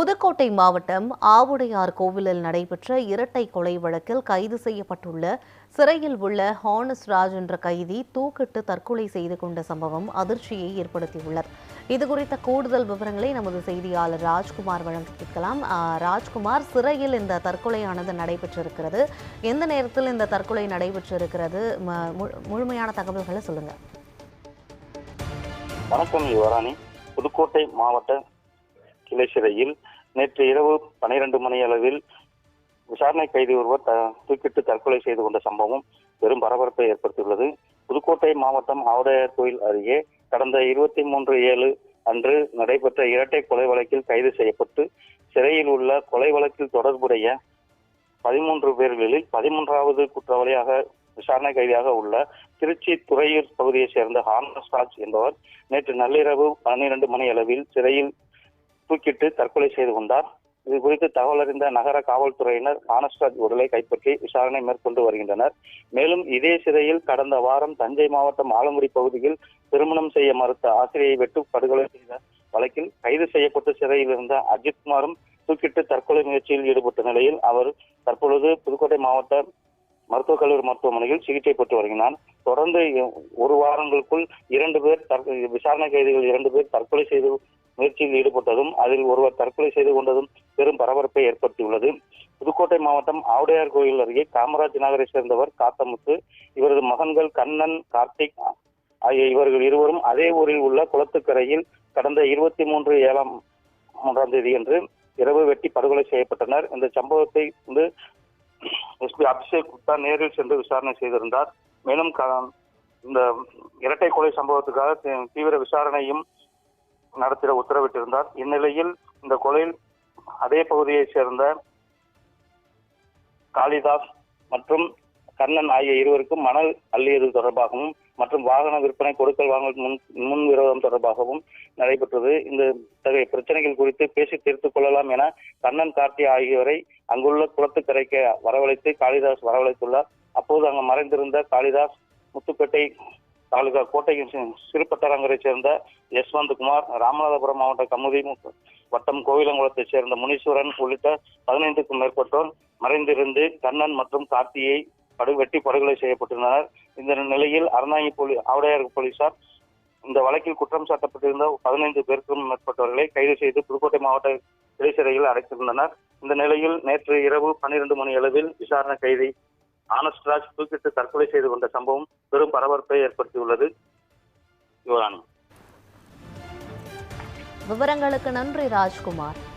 புதுக்கோட்டை மாவட்டம் ஆவுடையார் கோவிலில் நடைபெற்ற இரட்டை கொலை வழக்கில் கைது செய்யப்பட்டுள்ள சிறையில் உள்ள ஹானஸ் ராஜ் என்ற கைதி தூக்கிட்டு தற்கொலை செய்து கொண்ட சம்பவம் அதிர்ச்சியை ஏற்படுத்தியுள்ளது. இது குறித்த கூடுதல் விவரங்களை நமது செய்தியாளர் ராஜ்குமார் வழங்க கேட்கலாம் ராஜ்குமார் சிறையில் இந்த தற்கொலையானது நடைபெற்றிருக்கிறது. எந்த நேரத்தில் இந்த தற்கொலை நடைபெற்றிருக்கிறது? முழுமையான தகவல்களை சொல்லுங்க. வணக்கம் யுவராணி. புதுக்கோட்டை மாவட்ட கிளை சிறையில் நேற்று இரவு பனிரெண்டு மணி அளவில் விசாரணை கைதி ஒருவர் த- தூக்கிட்டு தற்கொலை செய்து கொண்ட சம்பவம் பெரும் பரபரப்பை ஏற்படுத்தியுள்ளது. புதுக்கோட்டை மாவட்டம் ஆவுடையார் கோயில் அருகே கடந்த இருபத்தி மூன்று ஏழு அன்று நடைபெற்ற இரட்டை கொலை வழக்கில் கைது செய்யப்பட்டு சிறையில் உள்ள கொலை வழக்கில் தொடர்புடைய பதிமூன்று பேர்களில் பதிமூன்றாவது குற்றவாளியாக விசாரணை கைதியாக உள்ள திருச்சி துறையூர் பகுதியைச் சேர்ந்த ஹார்னஸ் ராஜ் என்பவர் நேற்று நள்ளிரவு பன்னிரண்டு மணி அளவில் சிறையில் தூக்கிட்டு தற்கொலை செய்து கொண்டார். இது குறித்து தகவல் அறிந்த நகர காவல்துறையினர் ஆனஸ்ராஜ் உடலை கைப்பற்றி விசாரணை மேற்கொண்டு வருகின்றனர். மேலும் இதே சிறையில் கடந்த வாரம் தஞ்சை மாவட்டம் ஆலங்குடி பகுதியில் திருமணம் செய்ய மறுத்த ஆசிரியை வெட்டு படுகொலை செய்த வழக்கில் கைது செய்யப்பட்டு சிறையில் இருந்த அஜித்குமாரும் தூக்கிட்டு தற்கொலை முயற்சியில் ஈடுபட்ட நிலையில் அவர் தற்பொழுது புதுக்கோட்டை மாவட்ட மருத்துவக் கல்லூரி மருத்துவமனையில் சிகிச்சை பெற்று வருகிறார். தொடர்ந்து ஒரு வாரங்களுக்குள் இரண்டு பேர் விசாரணை கைதிகள் இரண்டு பேர் தற்கொலை செய்து முயற்சியில் ஈடுபட்டதும் அதில் ஒருவர் தற்கொலை செய்து கொண்டதும் பெரும் பரபரப்பை ஏற்படுத்தியுள்ளது. புதுக்கோட்டை மாவட்டம் ஆவுடையார் கோயில் அருகே காமராஜ் நகரை சேர்ந்தவர் காத்தமுத்து இவரது மகன்கள் கண்ணன் கார்த்திக் ஆகிய இவர்கள் இருவரும் அதே ஊரில் உள்ள குளத்துக்கரையில் கடந்த இருபத்தி மூன்று ஏழாம் மூன்றாம் தேதி என்று இரவு வெட்டி படுகொலை செய்யப்பட்டனர். இந்த சம்பவத்தை வந்து எஸ்பி அபிஷேக் குப்தா நேரில் சென்று விசாரணை செய்திருந்தார். மேலும் க- இந்த இரட்டை கொலை சம்பவத்துக்காக தீ- தீவிர விசாரணையும் நடத்திட உத்தரவிட்டிருந்தார். இந்நிலையில் இந்த கொலையில் அதே பகுதியைச் சேர்ந்த காளிதாஸ் மற்றும் கண்ணன் ஆகிய இருவருக்கும் மணல் அள்ளியது தொடர்பாகவும் மற்றும் வாகன விற்பனை கொடுக்கல் வாங்கல் முன் முன் விரோதம் தொடர்பாகவும் நடைபெற்றது. இந்த இத்தகைய பிரச்சனைகள் குறித்து பேசி தீர்த்துக் கொள்ளலாம் என கண்ணன் கார்த்தி ஆகியோரை அங்குள்ள குளத்துக்கரைக்கு வரவழைத்து காளிதாஸ் வரவழைத்துள்ளார். அப்போது அங்கு மறைந்திருந்த காளிதாஸ் முத்துப்பேட்டை தாலுகா கோட்டையின் சி- சிறுபட்டரங்கரை சேர்ந்த யஸ்வந்த்குமார் ராமநாதபுரம் மாவட்ட கமுதி வட்டம் கோவிலங்குளத்தைச் சேர்ந்த முனீஸ்வரன் உள்ளிட்ட பதினைந்துக்கும் மேற்பட்டோர் மறைந்திருந்து கண்ணன் மற்றும் கார்த்தியை படு வெட்டி படுகொலை செய்யப்பட்டுள்ளனர் இந்த நிலையில் அறநாயகி போலி ஆவுடையார் போலீசார் இந்த வழக்கில் குற்றம் சாட்டப்பட்டிருந்த பதினைந்து பேருக்கும் மேற்பட்டவர்களை கைது செய்து புதுக்கோட்டை மாவட்ட சிறை சிறையில் அடைத்திருந்தனர். இந்த நிலையில் நேற்று இரவு பன்னிரண்டு மணி அளவில் விசாரணை கைதை ஆனஸ்ட்ராஜ் தூக்கிட்டு தற்கொலை செய்து கொண்ட சம்பவம் பெரும் பரபரப்பை ஏற்படுத்தியுள்ளது. யுவராணி. விவரங்களுக்கு நன்றி ராஜ்குமார்.